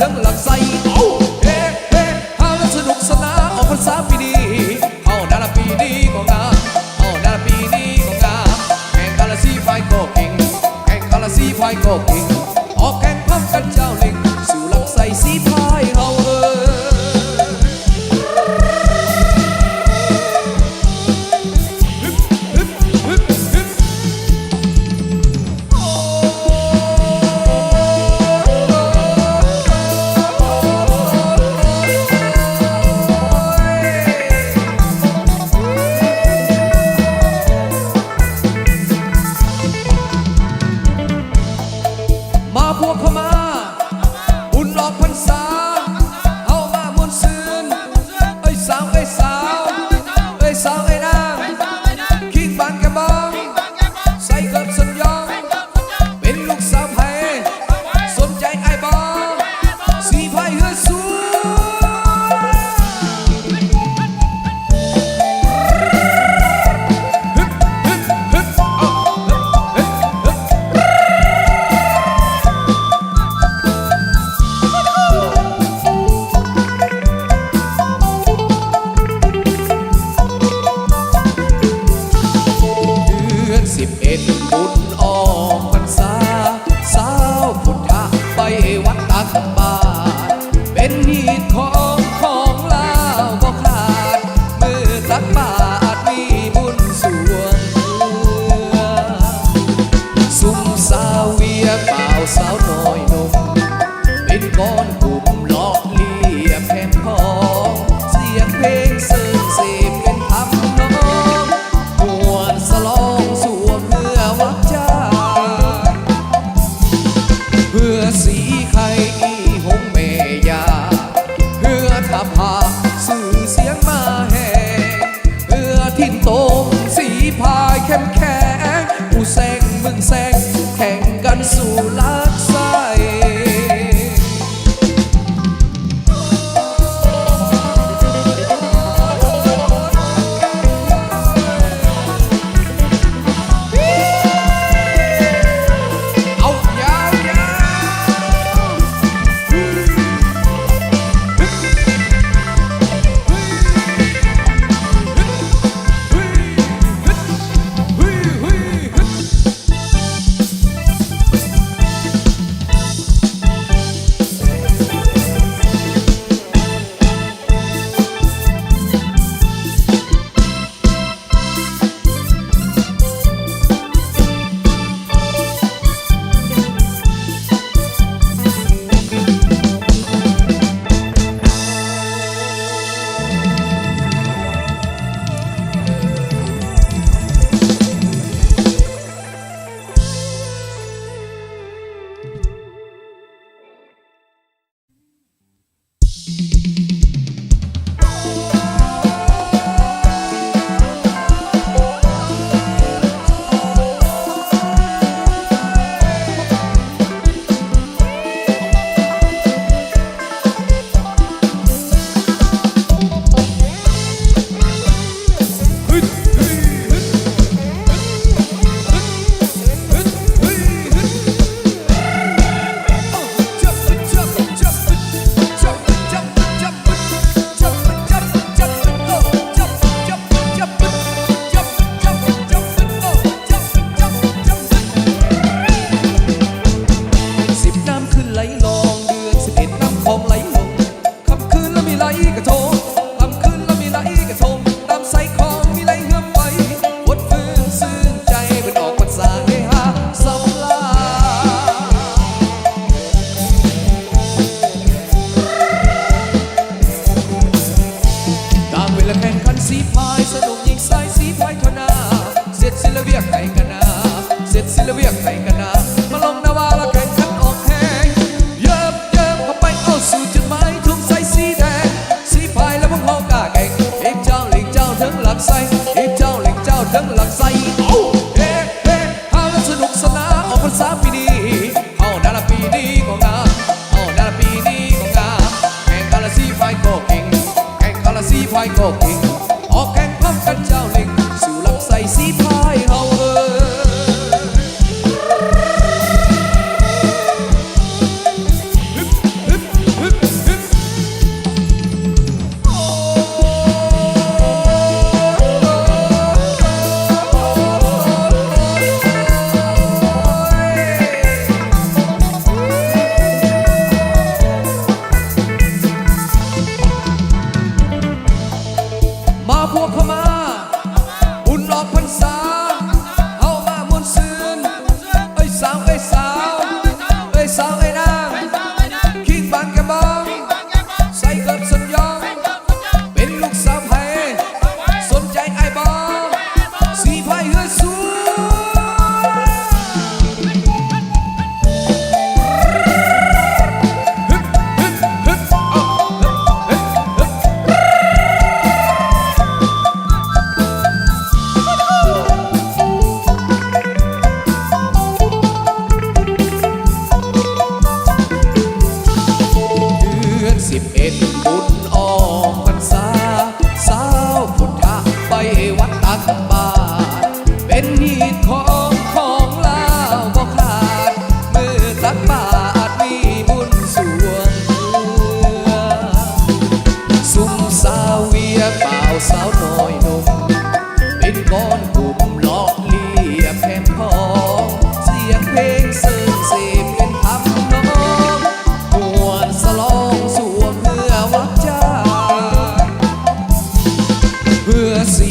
ทั้งหลักใสเอาเฮ้เฮ้ฮาสนุกสนานออกพรรษาปีดีเอาดาราปีดีของามเอาดาราปีดีของามแข่งกาลซีไฟโกกิ่งแข่งกาลซีไฟโกกิ่งออกแข่งพร้อมกันเจ้าลิงสู่หลำไส้สี สิบเอ็ดบุญออกพรรษา สาวพุทธะไปวัดตักบาตเป็นนีดของของลาวบ่ขาด มือตักบาตรมีบุญสวงเมือสุมสาวเวียเปล่าสาวน้อย ไฟก็ทิ้งออกแข่งพร้อมกันเจ้า 11กุมภา así.